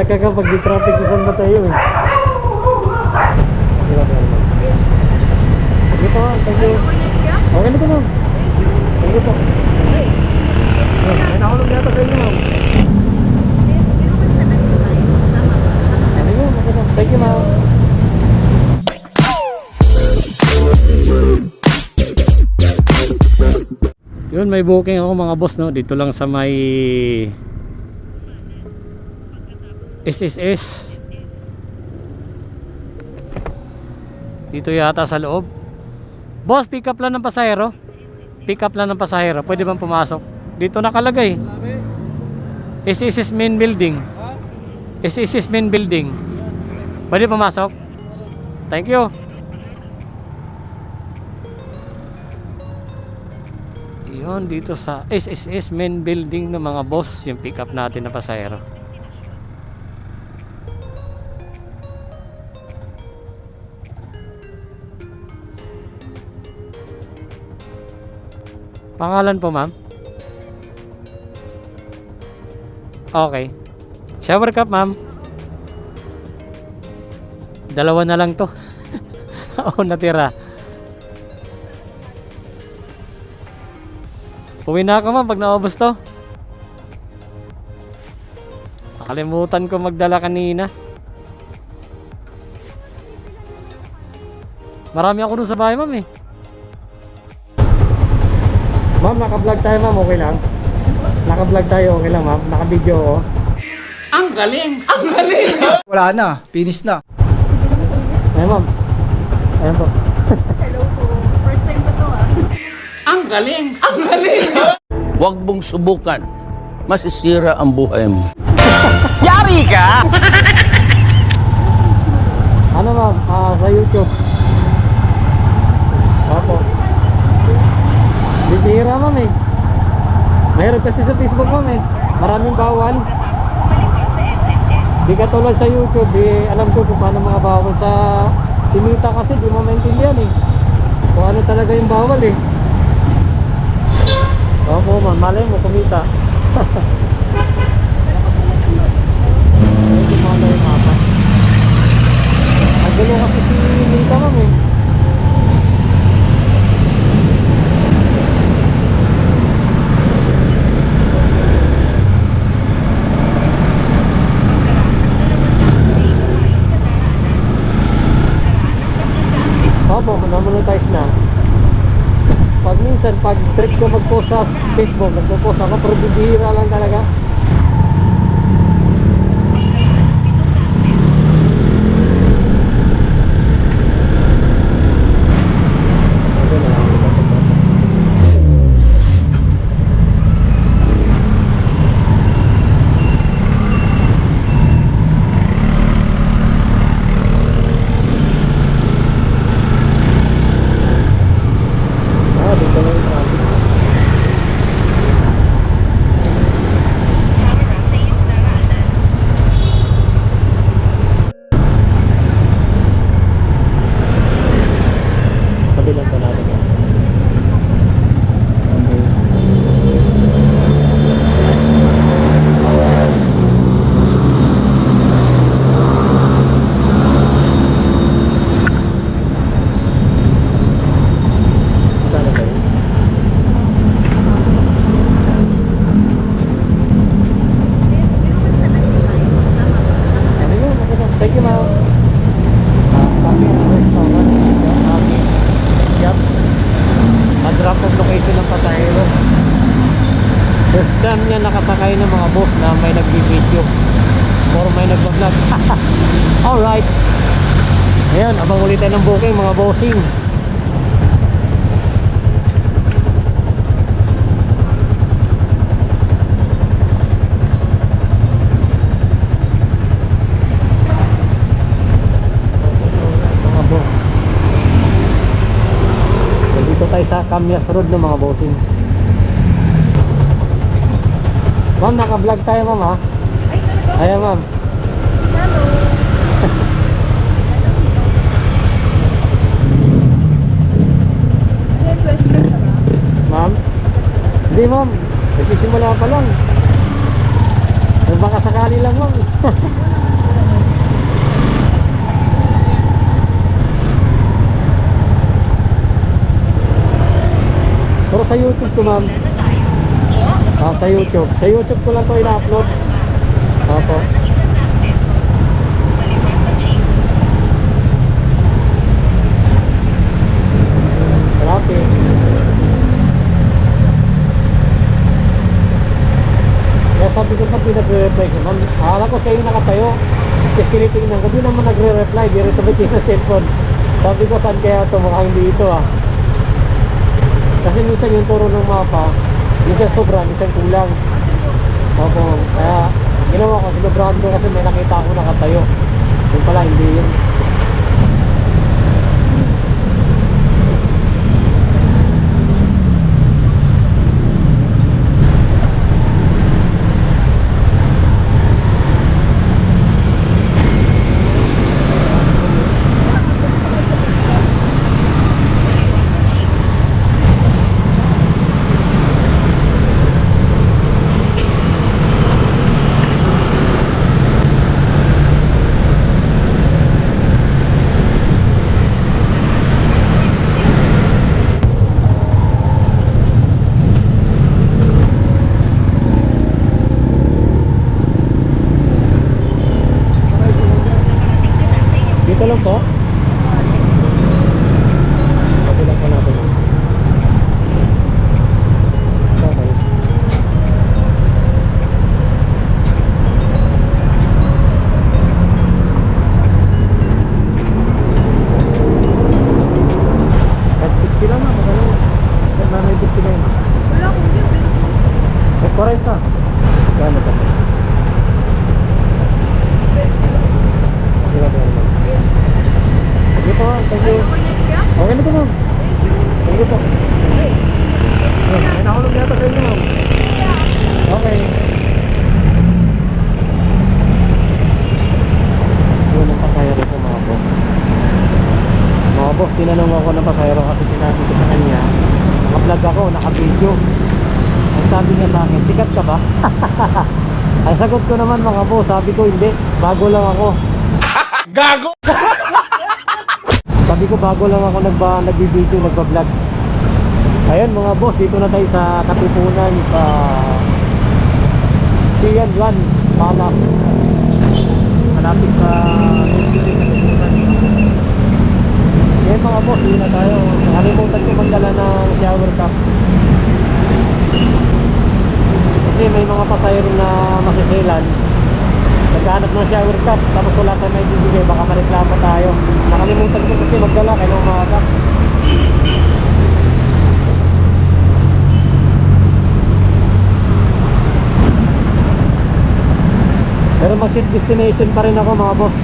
Nagtataka ka pag di traffic kung saan ba tayo eh. Bel? Sige po, thank you. Okay po ma'am. Thank you po. May nahulog yata sa inyo ma'am. Thank you ma'am. Yun, may booking ako mga boss no. Dito lang sa may SSS. Dito yata sa loob. Boss, pick up lang ng pasahero. Pick up lang ng pasahero. Pwede bang pumasok? Dito nakalagay. SSS main building. SSS main building. Pwede pumasok? Thank you. Yun, dito sa SSS main building ng mga boss, yung pick up natin na pasahero. Pangalan po, ma'am? Okay. Shower cup, ma'am. Dalawa na lang to. Oo, natira. Uwi na ako, ma'am, pag naubos to. Nakalimutan ko magdala kanina. Marami ako dun sa bahay, ma'am, eh. Ma'am, naka-vlog tayo, ma'am. Okay lang? Naka-vlog tayo, okay lang, ma'am. Naka-video ako. Wala na, finish na. Ayun, ma'am. Ayun po. Hello po. First time ba to ah? Huwag mong subukan. Masisira ang buhay mo. Ano, ma'am? Ah, sa YouTube. Opo. Bibihira, ma'am, eh. Mayroon kasi sa Facebook, ma'am, eh. Maraming bawal. Di katulad sa YouTube, eh, alam ko kung paano mga bawal sa simita kasi di mo maintindihan eh. Kung ano talaga yung bawal eh. Opo man, malay mo kumita. Medyo yung mapa. Ang gulo kasi si Mita ma'am eh. Namonetize na. Pag minsan, pag trip ko mag-post sa Facebook, nagpo-post ako, pero bibihira lang talaga. Ayan, abang ulit tayo ng booking mga bossing. tayo sa Camyas Road ng mga bossing. Ma'am, naka-vlog tayo ma'am ha. Ayan ma'am. Hindi ma'am. Nagsisimula pa lang. Eh, baka sakali lang ma'am. Pero sa YouTube ko ma'am. Ah, sa YouTube. Sa YouTube ko lang to ina-upload. Opo. Malapit. Ko siya yung nakatayo. Kasi tinitingnan ko, naman nagre-reply, di rin tumiti sa cellphone. Sabi ko, saan kaya ito? Mukhang hindi ito ah. Kasi minsan yung turo ng mapa, minsan sobra, minsan kulang. Opo, kaya ginawa ko, sinobrahan ko kasi may nakita ako nakatayo. Yung pala, hindi yun. Ang sagot ko naman mga boss, sabi ko hindi, bago lang ako. Gago! Sabi ko bago lang ako nagba, nagbibideo, nagba-vlog. Ayun mga boss, dito na tayo sa Katipunan sa Sian Juan, Palas. Malapit sa Katipunan. Ngayon mga boss, dito na tayo. Nakalimutan ko magdala ng shower cap. Kasi may mga pasayro na masiselan. Naghanap ng shower cap, tapos wala tayong may bibigay, baka mareklamo tayo. Nakalimutan ko kasi magdala, kaya umaga. Pero mag-set destination pa rin ako mga boss.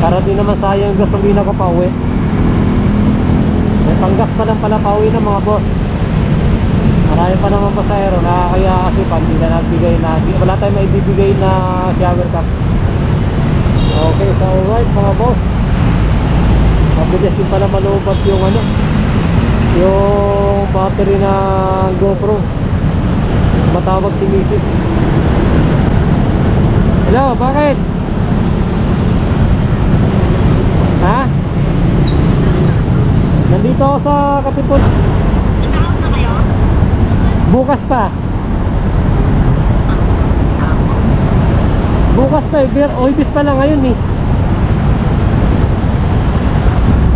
Para di naman sayang gasolina ko pa uwi. May panggas pa lang pala pa uwi na mga boss. Marami pa naman pasahero nakakaya kasi pa hindi na nagbigay na wala tayong maibibigay na shower cap. Okay, so alright mga boss. Mabilis yung pala malubat yung ano yung battery ng GoPro. Matawag si Mrs. Hello, bakit? Ha? Nandito ako sa Katipon. Bukas pa. Bukas pa, eh. o ibis pa lang ngayon eh.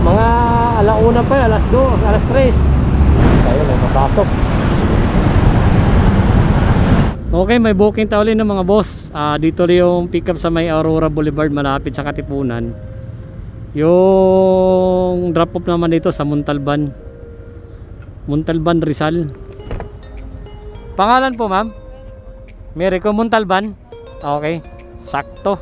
Mga alauna pa, alas 2, alas 3. Tayo na, mapasok. Okay, may booking tayo ng mga boss. Ah, dito rin yung pick up sa may Aurora Boulevard malapit sa Katipunan. Yung drop off naman dito sa Montalban. Montalban Rizal. Pangalan po, ma'am? Merico Montalban. Okay, sakto.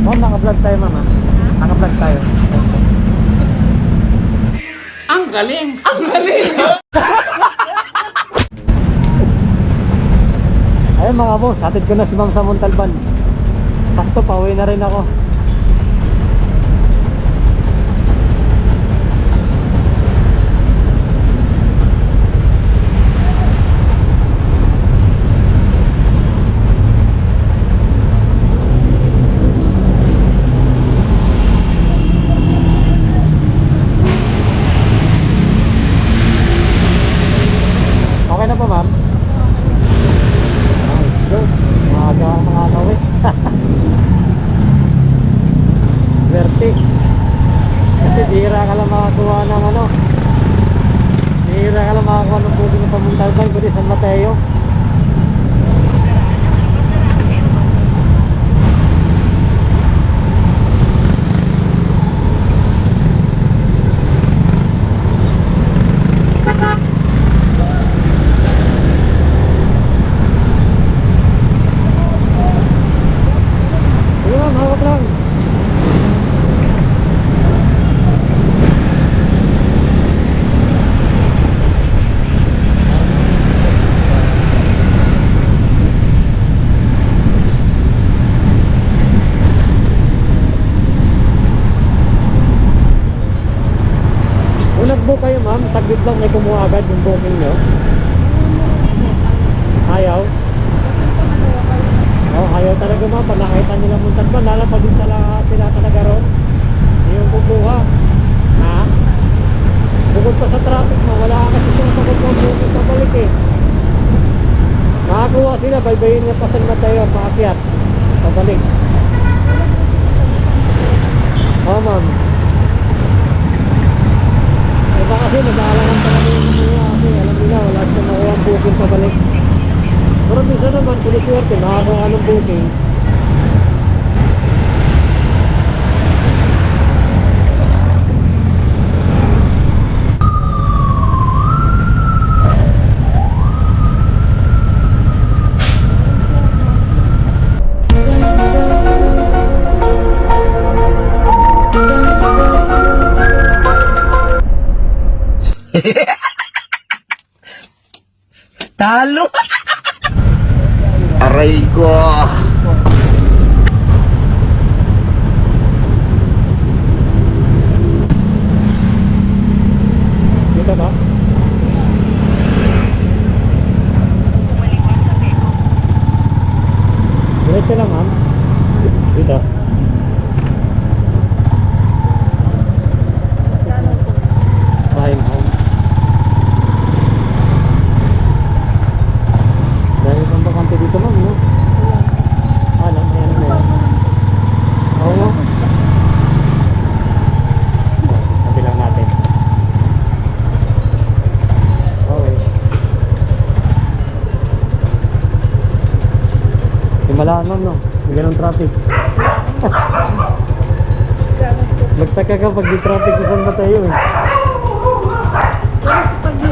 Ma'am, naka-vlog tayo, ma'am. ah. Naka-vlog tayo. Ang galing! Ang galing! Ayun mga boss, hatid ko na si ma'am sa Montalban. Sakto, pauwi na rin ako. Ng pamuntalban kundi San Mateo. Lang may kumuha agad yung booking nyo. Ayaw? Oh, ayaw talaga ma'am. Pag nakita nila muntan ba, lalapag din talaga sila talaga ron. Yung kukuha. Ha? Bukod pa sa traffic mo, wala ka kasi kung sagot mo bukod sa balik eh. Nakakuha sila, baybayin niya pa San Mateo, paakyat. Pabalik. Oh ma'am. Iba kasi nag-aalangan talaga yung kumuha kasi alam nila wala siya makuha ang booking pabalik. Pero minsan naman, kung swerte, makakakuha ng booking. Talo! Aray ko. Dito ba? Diretso lang ma'am. Dito. Flying home. Dahil bang bakante dito ma'am, no? Ah, lang, ayan na yan. Oo nga. Oh, Sabi lang natin. Okay. Ma'am, no? Ganun traffic. Magtaka ka pag di traffic sa San Mateo eh. Pag sa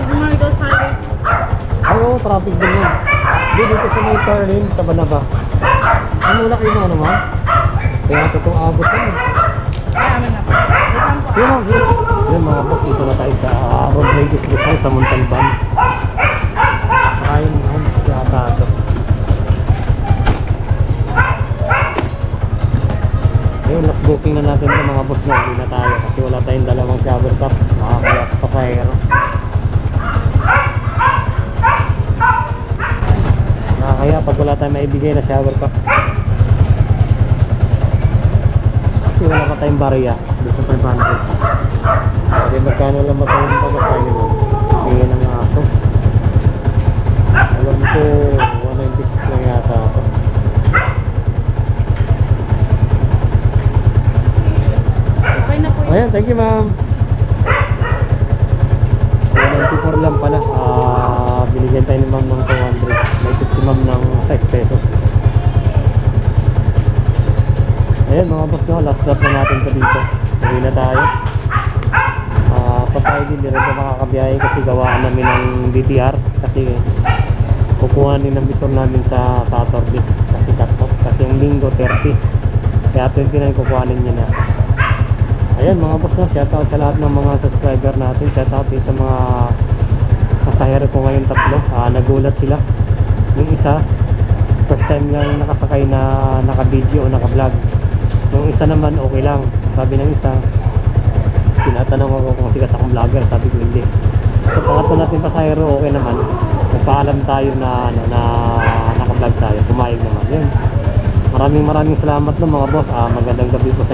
Ay, oo, traffic din yun. Di, dito sa may turn sa Banaba. Ano wala kayo na ano, ma'am? Kaya totoong abot yun. eh. ma'am. sige. Yun, mga boss, dito na tayo sa uh, Rodriguez Rizal sa Montalban. Booking na natin ito mga boss na hindi na tayo kasi wala tayong dalawang shower cup. Makakaya sa pasahero. Nakakaya pag wala tayong maibigay na shower cup. Kasi wala pa tayong barya doon sa 500. Hindi magkano lang ba tayong pamasahin mo? Sige ng aso. Alam ko, 196 lang yata ako. Okay na po yun. Ayan, thank you ma'am. 194 lang pala. Ah, binigyan tayo ni ma'am ng 200. May tip si ma'am ng 6 pesos. Ayan mga boss no, last drop na natin to dito. Uwi na tayo. Ah, sa Friday di rin pa makakabiyahe kasi gawaan namin ng DTR kasi kukuhanin ng bisor namin sa Saturday kasi cut off kasi yung linggo 30 kaya 29 kukuhanin niya na Ayan mga boss no, shoutout sa lahat ng mga subscriber natin. Shoutout din sa mga pasahero ko ngayon tatlo. Ah, nagulat sila. Yung isa, first time lang nakasakay na naka-video o naka-vlog. Yung isa naman okay lang. Sabi ng isa, tinatanong ako kung sikat akong vlogger. Sabi ko hindi. Sa pangatlo natin pasahero, okay naman. Nagpaalam tayo na, ano, na naka-vlog tayo. Pumayag naman. Yun. Maraming maraming salamat no mga boss. Ah, magandang gabi po